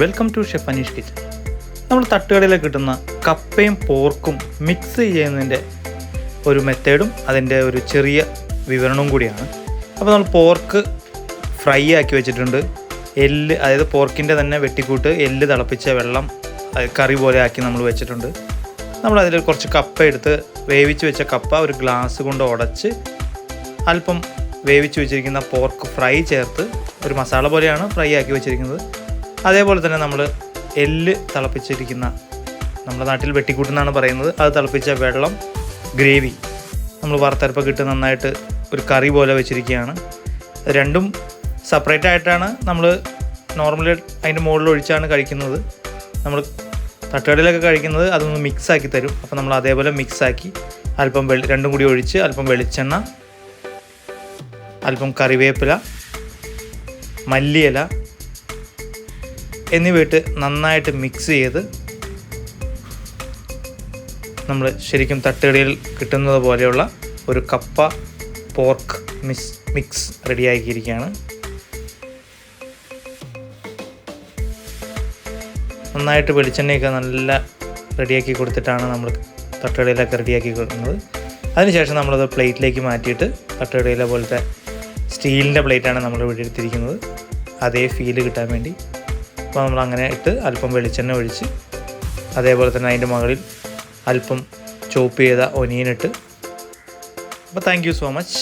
Welcome to chef Aneesh kitchen നമ്മൾ തട്ടുകടയിൽ കിട്ടുന്ന കപ്പയും പോർക്കും മിക്സ് ചെയ്യുന്നതിന്റെ ഒരു മെത്തേഡും അതിന്റെ ഒരു ചെറിയ വിവരണവും കൂടിയാണ്. അപ്പോൾ നമ്മൾ പോർക്ക് ഫ്രൈ ആക്കി വെച്ചിട്ടുണ്ട്. എല്ല് അതായത് പോർക്കിന്റെ തന്നെ വെട്ടിക്കൂട്ട് എല്ല് തിളപ്പിച്ച വെള്ളം കറി പോലെ ആക്കി നമ്മൾ വെച്ചിട്ടുണ്ട്. നമ്മൾ അതിൽ കുറച്ച് കപ്പ എടുത്ത് വേവിച്ച് വെച്ച കപ്പ ഒരു ഗ്ലാസ് കൊണ്ട് ഉടച്ച് അല്പം വേവിച്ച് വെച്ചിരിക്കുന്ന പോർക്ക് ഫ്രൈ ചേർത്ത് ഒരു മസാല പോലെയാണ് ഫ്രൈ ആക്കി വെച്ചിരിക്കുന്നത്. അതേപോലെ തന്നെ നമ്മൾ എല്ല് തിളപ്പിച്ചിരിക്കുന്ന നമ്മുടെ നാട്ടിൽ വെട്ടിക്കൂട്ടെന്നാണ് പറയുന്നത്. അത് തിളപ്പിച്ച വെള്ളം ഗ്രേവി. നമ്മൾ വറുത്തരപ്പൊക്കെ ഇട്ട് നന്നായിട്ട് ഒരു കറി പോലെ വെച്ചിരിക്കുകയാണ്. രണ്ടും സെപ്പറേറ്റ് ആയിട്ടാണ് നമ്മൾ നോർമലി അതിന്റെ മുകളിൽ ഒഴിച്ചാണ് കഴിക്കുന്നത്. നമ്മൾ തട്ടുകടയിലൊക്കെ കഴിക്കുന്നത് അതൊന്ന് മിക്സ് ആക്കി തരും. അപ്പോൾ നമ്മൾ അതേപോലെ മിക്സ് ആക്കി അല്പം വെളി രണ്ടും കൂടി ഒഴിച്ച് അല്പം വെളിച്ചെണ്ണ അല്പം കറിവേപ്പില മല്ലിയില എന്നിവയിട്ട് നന്നായിട്ട് മിക്സ് ചെയ്ത് നമ്മൾ ശരിക്കും തട്ടുകടിയിൽ കിട്ടുന്നത് പോലെയുള്ള ഒരു കപ്പ പോർക്ക് മിക്സ് മിക്സ് റെഡിയാക്കിയിരിക്കുകയാണ്. നന്നായിട്ട് വെളിച്ചെണ്ണയൊക്കെ നല്ല റെഡിയാക്കി കൊടുത്തിട്ടാണ് നമ്മൾ തട്ടുകടയിലൊക്കെ റെഡിയാക്കി കൊടുക്കുന്നത്. അതിനുശേഷം നമ്മളത് പ്ലേറ്റിലേക്ക് മാറ്റിയിട്ട് തട്ടുകടയിലെ പോലത്തെ സ്റ്റീലിന്റെ പ്ലേറ്റാണ് നമ്മൾ ഇവിടെ എടുത്തിരിക്കുന്നത്. അതേ ഫീൽ കിട്ടാൻ വേണ്ടി അപ്പോൾ നമ്മൾ അങ്ങനെ ഇട്ട് അല്പം വെളിച്ചെണ്ണ ഒഴിച്ച് അതേപോലെ തന്നെ അതിന്റെ മുകളിൽ അല്പം ചോപ്പ് ചെയ്ത ഒനിയൻ ഇട്ട് അപ്പോൾ താങ്ക് യു സോ മച്ച്